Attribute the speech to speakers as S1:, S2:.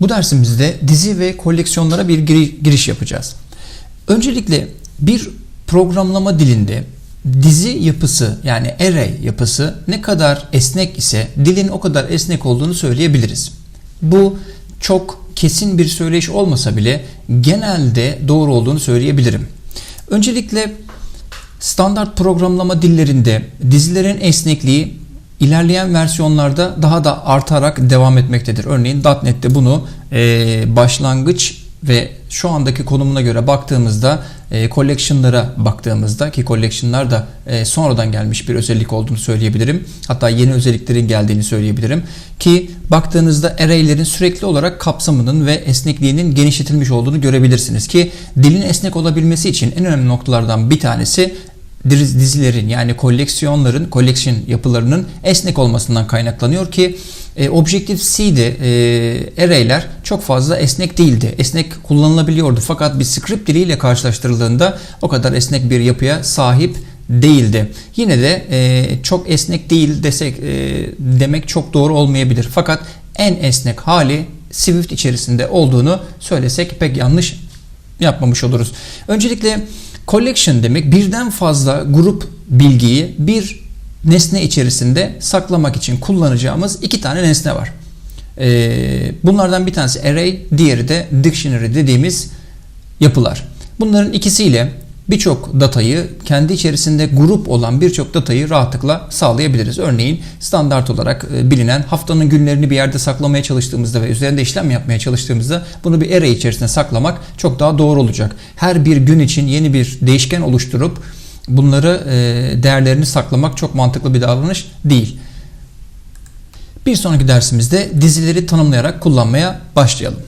S1: Bu dersimizde dizi ve koleksiyonlara bir giri- giriş yapacağız. Öncelikle bir programlama dilinde dizi yapısı yani array yapısı ne kadar esnek ise dilin o kadar esnek olduğunu söyleyebiliriz. Bu çok kesin bir söyleyiş olmasa bile genelde doğru olduğunu söyleyebilirim. Öncelikle standart programlama dillerinde dizilerin esnekliği ilerleyen versiyonlarda daha da artarak devam etmektedir. Örneğin .NET'te bunu e, başlangıç ve şu andaki konumuna göre baktığımızda e, collection'lara baktığımızda ki collection'lar da e, sonradan gelmiş bir özellik olduğunu söyleyebilirim. Hatta yeni özelliklerin geldiğini söyleyebilirim. Ki baktığınızda array'lerin sürekli olarak kapsamının ve esnekliğinin genişletilmiş olduğunu görebilirsiniz ki dilin esnek olabilmesi için en önemli noktalardan bir tanesi dizilerin yani koleksiyonların, collection yapılarının esnek olmasından kaynaklanıyor ki e, Objective-C'de e, array'ler çok fazla esnek değildi. Esnek kullanılabiliyordu fakat bir script diliyle karşılaştırıldığında o kadar esnek bir yapıya sahip değildi. Yine de e, çok esnek değil desek e, demek çok doğru olmayabilir. Fakat en esnek hali Swift içerisinde olduğunu söylesek pek yanlış yapmamış oluruz. Öncelikle collection demek birden fazla grup bilgiyi bir nesne içerisinde saklamak için kullanacağımız iki tane nesne var. Ee, bunlardan bir tanesi array, diğeri de dictionary dediğimiz yapılar. Bunların ikisiyle birçok datayı kendi içerisinde grup olan birçok datayı rahatlıkla sağlayabiliriz. Örneğin standart olarak e, bilinen haftanın günlerini bir yerde saklamaya çalıştığımızda ve üzerinde işlem yapmaya çalıştığımızda bunu bir array içerisinde saklamak çok daha doğru olacak. Her bir gün için yeni bir değişken oluşturup bunları e, değerlerini saklamak çok mantıklı bir davranış değil. Bir sonraki dersimizde dizileri tanımlayarak kullanmaya başlayalım.